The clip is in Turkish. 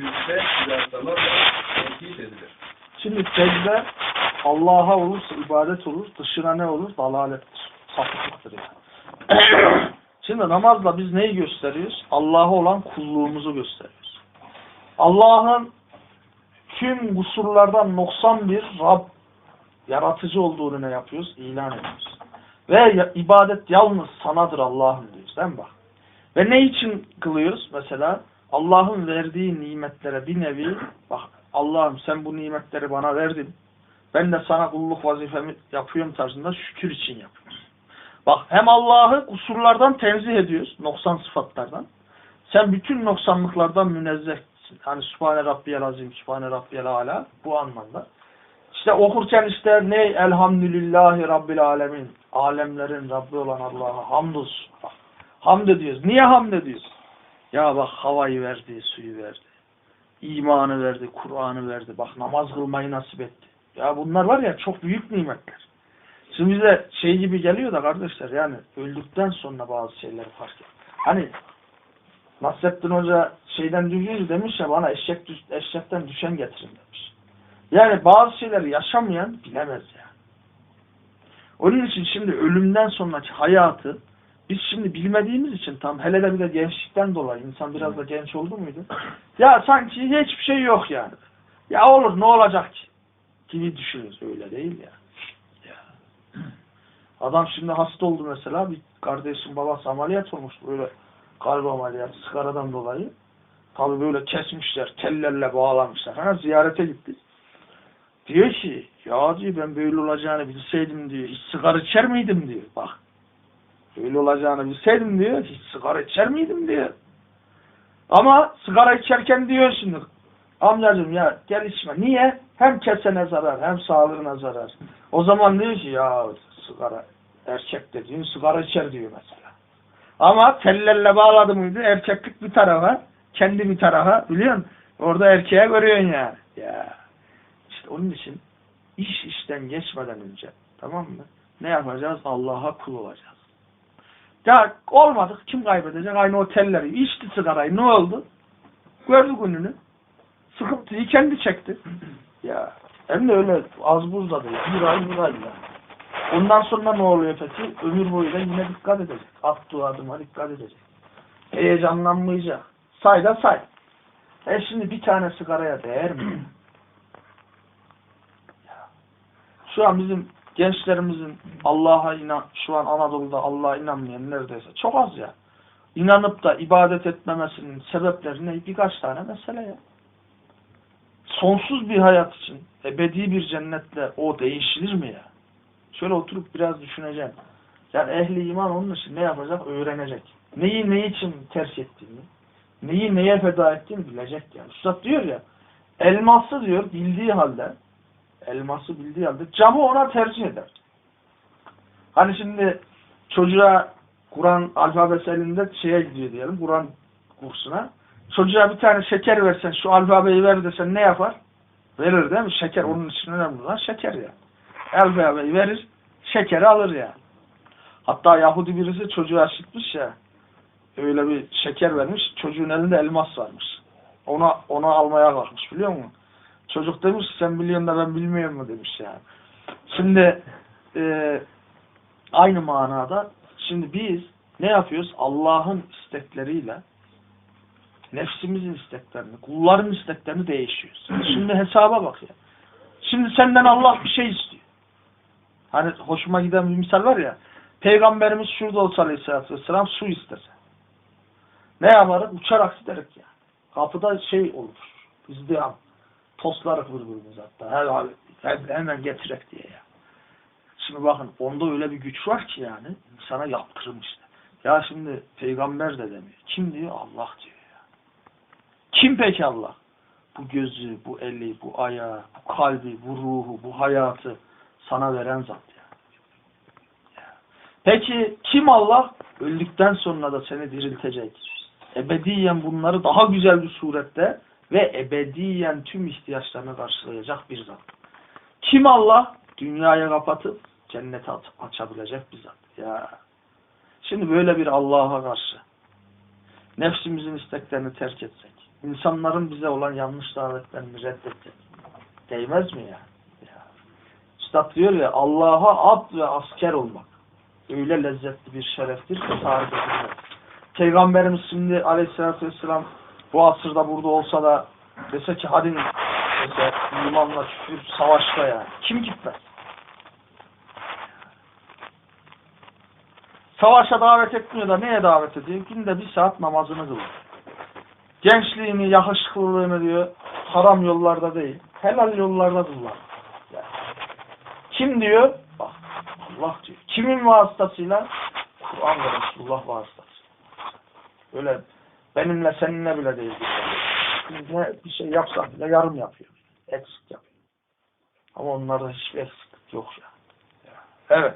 büyükte silahlarla tehdit edilir. Şimdi secde Allah'a olursa ibadet olur, dışına ne olur? Dalalettir. Sapıklıktır yani. Şimdi namazla biz neyi gösteriyoruz? Allah'a olan kulluğumuzu gösteriyoruz. Allah'ın tüm kusurlardan noksan bir Rab yaratıcı olduğunu ne yapıyoruz? İlan ediyoruz. Ve ibadet yalnız sanadır Allah'ım diyoruz değil mi bak? Ve ne için kılıyoruz? Mesela Allah'ın verdiği nimetlere bir nevi bak Allah'ım sen bu nimetleri bana verdin. Ben de sana kulluk vazifemi yapıyorum tarzında şükür için yapıyoruz. Bak hem Allah'ı kusurlardan tenzih ediyoruz. Noksan sıfatlardan. Sen bütün noksanlıklardan münezzehsin. Hani Sübhane Rabbiyel Azim, Sübhane Rabbiyel Ala bu anlamda. İşte okurken işte ne elhamdülillahi Rabbil Alemin. Alemlerin Rabbi olan Allah'a hamdolsun. Hamd ediyoruz. Niye hamd ediyoruz? Ya bak havayı verdi, suyu verdi. İmanı verdi, Kur'an'ı verdi. Bak namaz kılmayı nasip etti. Ya bunlar var ya çok büyük nimetler. Şimdi bize şey gibi geliyor da kardeşler yani öldükten sonra bazı şeyleri fark et. Hani Nasrettin Hoca şeyden düşüyor demiş ya bana eşek düş, eşekten düşen getirin demiş. Yani bazı şeyleri yaşamayan bilemez yani. Onun için şimdi ölümden sonraki hayatı biz şimdi bilmediğimiz için tam hele de bir de gençlikten dolayı insan biraz da genç oldu muydu? Ya sanki hiçbir şey yok yani. Ya olur ne olacak ki? Gibi düşünüyoruz öyle değil ya. ya. Adam şimdi hasta oldu mesela bir kardeşim babası ameliyat olmuş böyle kalp ameliyatı sigaradan dolayı. Tabi böyle kesmişler tellerle bağlamışlar. Ha, ziyarete gittik. Diyor ki ya diyor ben böyle olacağını bilseydim diyor hiç sigara içer miydim diyor bak. Öyle olacağını bilseydim diyor. Hiç sigara içer miydim diyor. Ama sigara içerken diyor şimdi. Amcacığım ya gel içme. Niye? Hem kesene zarar hem sağlığına zarar. O zaman diyor ki ya sigara erkek dediğin sigara içer diyor mesela. Ama tellerle bağladı mıydı erkeklik bir tarafa kendi bir tarafa biliyor musun? Orada erkeğe görüyorsun yani. Ya. İşte onun için iş işten geçmeden önce tamam mı? Ne yapacağız? Allah'a kul olacağız. Ya olmadık. Kim kaybedecek? Aynı otelleri. İçti sigarayı. Ne oldu? Gördü gününü. Sıkıntıyı kendi çekti. Ya hem de öyle az buz da değil. Bir ay bir ay ya. Ondan sonra ne oluyor peki? Ömür boyu da yine dikkat edecek. Attığı adıma dikkat edecek. Heyecanlanmayacak. Say da say. E şimdi bir tane sigaraya değer mi? Şu an bizim gençlerimizin Allah'a inan, şu an Anadolu'da Allah'a inanmayan neredeyse çok az ya. İnanıp da ibadet etmemesinin sebepleri ne? Birkaç tane mesele ya. Sonsuz bir hayat için ebedi bir cennetle o değişilir mi ya? Şöyle oturup biraz düşüneceğim. Yani ehli iman onun için ne yapacak? Öğrenecek. Neyi ne için terk ettiğini, neyi neye feda ettiğini bilecek yani. Üstad diyor ya, elması diyor bildiği halde, elması bildiği halde camı ona tercih eder. Hani şimdi çocuğa Kur'an alfabesi elinde şeye gidiyor diyelim, Kur'an kursuna. Çocuğa bir tane şeker versen, şu alfabeyi ver desen ne yapar? Verir değil mi? Şeker onun için önemli olan şeker ya. Alfabeyi verir, şekeri alır ya. Hatta Yahudi birisi çocuğa çıkmış ya. Öyle bir şeker vermiş. Çocuğun elinde elmas varmış. Ona ona almaya kalkmış biliyor musun? Çocuk demiş sen biliyorsun da ben bilmiyorum mu demiş yani. Şimdi e, aynı manada şimdi biz ne yapıyoruz? Allah'ın istekleriyle nefsimizin isteklerini, kulların isteklerini değişiyoruz. Şimdi hesaba bak ya. Şimdi senden Allah bir şey istiyor. Hani hoşuma giden bir misal var ya. Peygamberimiz şurada olsa aleyhissalatü vesselam su istese. Ne yaparız? Uçarak giderek ya. Kapıda şey olur. İzdiham. Toslarık birbirimiz hatta. Her, her, hemen getirek diye ya. Şimdi bakın onda öyle bir güç var ki yani sana yaptırım işte. Ya şimdi peygamber de demiyor. Kim diyor? Allah diyor ya. Kim peki Allah? Bu gözü, bu eli, bu ayağı, bu kalbi, bu ruhu, bu hayatı sana veren zat ya. Ya. Peki kim Allah? Öldükten sonra da seni diriltecek. Ebediyen bunları daha güzel bir surette ve ebediyen tüm ihtiyaçlarını karşılayacak bir zat. Kim Allah? Dünyaya kapatıp cennete açabilecek bir zat. Ya. Şimdi böyle bir Allah'a karşı nefsimizin isteklerini terk etsek, insanların bize olan yanlış davetlerini reddettik. Değmez mi ya? ya. Üstad diyor ya Allah'a abd ve asker olmak. Öyle lezzetli bir şereftir ki tarif edilmez. Peygamberimiz şimdi aleyhissalatü vesselam bu asırda burada olsa da dese ki hadi dese imanla küfür savaşta yani. Kim gitmez? Savaşa davet etmiyor da neye davet ediyor? Günde bir saat namazını kılıyor. Gençliğini, yakışıklılığını diyor haram yollarda değil, helal yollarda kullan. Yani. Kim diyor? Bak Allah diyor. Kimin vasıtasıyla? Kur'an ve Resulullah vasıtasıyla. Öyle benimle seninle bile değil. Biz ne bir şey yapsak bile yarım yapıyor. Eksik yapıyor. Ama onlarda hiçbir eksiklik yok ya. Evet.